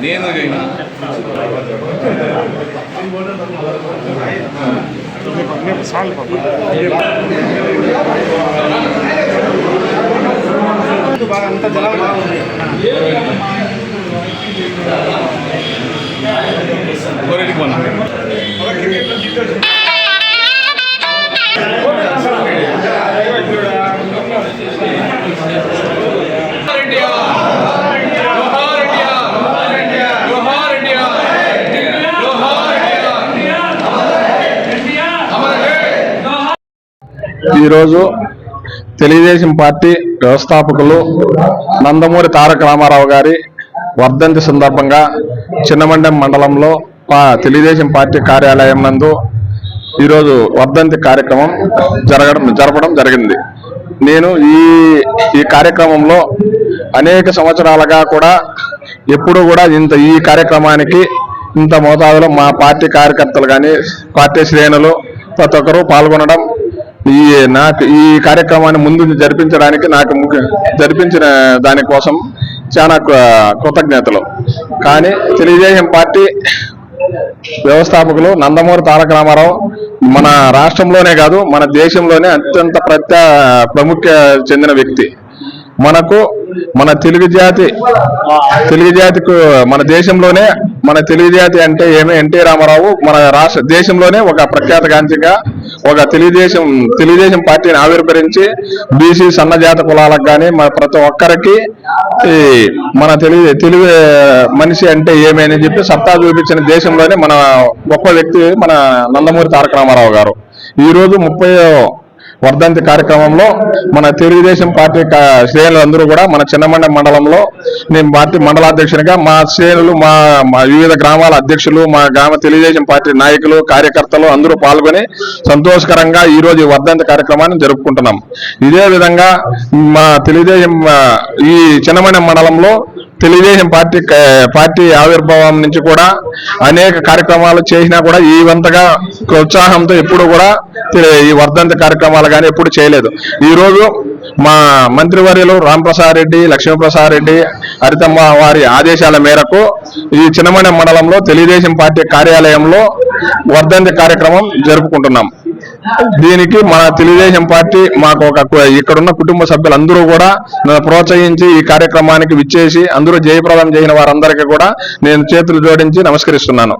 నేను చేయను కొరెడికి పోనా ఈరోజు తెలుగుదేశం పార్టీ వ్యవస్థాపకులు నందమూరి తారక రామారావు గారి వర్ధంతి సందర్భంగా చిన్నమండెం మండలంలో పా- తెలుగుదేశం పార్టీ కార్యాలయం నందు ఈరోజు వర్ధంతి కార్యక్రమం జరగడం జరపడం జరిగింది. నేను ఈ ఈ కార్యక్రమంలో అనేక సంవత్సరాలుగా కూడా ఎప్పుడు కూడా ఇంత ఈ కార్యక్రమానికి ఇంత మోతాదులో మా పార్టీ కార్యకర్తలు కానీ పార్టీ శ్రేణులు ప్రతి ఒక్కరూ పాల్గొనడం ఈ నాకు ఈ కార్యక్రమాన్ని ముందు జరిపించడానికి నాకు జరిపించిన దానికోసం చాలా కృతజ్ఞతలు. కానీ తెలుగుదేశం పార్టీ వ్యవస్థాపకులు నందమూరి తారక రామారావు మన రాష్ట్రంలోనే కాదు మన దేశంలోనే అత్యంత ప్రత్య ప్రముఖ చెందిన వ్యక్తి. మనకు మన తెలుగు జాతి తెలుగు జాతికు మన దేశంలోనే మన తెలుగు జాతి అంటే ఏమి ఎన్టీ రామారావు మన రాష్ట్ర దేశంలోనే ఒక ప్రఖ్యాతగాంచిగా ఒక తెలుగుదేశం తెలుగుదేశం పార్టీని ఆవిర్భరించి బీసీ సన్నజాత కులాలకు కానీ మన ప్రతి ఒక్కరికి మన తెలుగు తెలుగు మనిషి అంటే ఏమి అని చెప్పి సత్తా చూపించిన దేశంలోనే మన గొప్ప వ్యక్తి మన నందమూరి తారక రామారావు గారు. ఈరోజు ముప్పై వర్ధంతి కార్యక్రమంలో మన తెలుగుదేశం పార్టీ కా- శ్రేణులు అందరూ కూడా మన చిన్నమండ మండలంలో నేను పార్టీ మండలాధ్యక్షునిగా మా శ్రేణులు మా మా వివిధ గ్రామాల అధ్యక్షులు మా గ్రామ తెలుగుదేశం పార్టీ నాయకులు కార్యకర్తలు అందరూ పాల్గొని సంతోషకరంగా ఈ రోజు వర్ధంతి కార్యక్రమాన్ని జరుపుకుంటున్నాం. ఇదే విధంగా మా తెలుగుదేశం ఈ చిన్నమండ మండలంలో తెలుగుదేశం పార్టీ పార్టీ ఆవిర్భావం నుంచి కూడా అనేక కార్యక్రమాలు చేసినా కూడా ఈ వంతగా ఉత్సాహంతో ఎప్పుడు కూడా ఈ వర్ధంతి కార్యక్రమాలు కానీ ఎప్పుడు చేయలేదు. ఈరోజు మా మంత్రివర్యులు రాంప్రసాద్ రెడ్డి లక్ష్మీప్రసాద్ రెడ్డి హరితమ్మ వారి ఆదేశాల మేరకు ఈ చిన్నమణి మండలంలో తెలుగుదేశం పార్టీ కార్యాలయంలో వర్ధంతి కార్యక్రమం జరుపుకుంటున్నాం. దీనికి మన తెలుగుదేశం పార్టీ మాకు ఒక ఇక్కడున్న కుటుంబ సభ్యులందరూ కూడా నన్ను ప్రోత్సహించి ఈ కార్యక్రమానికి విచ్చేసి అందరూ జయప్రదం చేసిన వారందరికీ కూడా నేను చేతులు జోడించి నమస్కరిస్తున్నాను.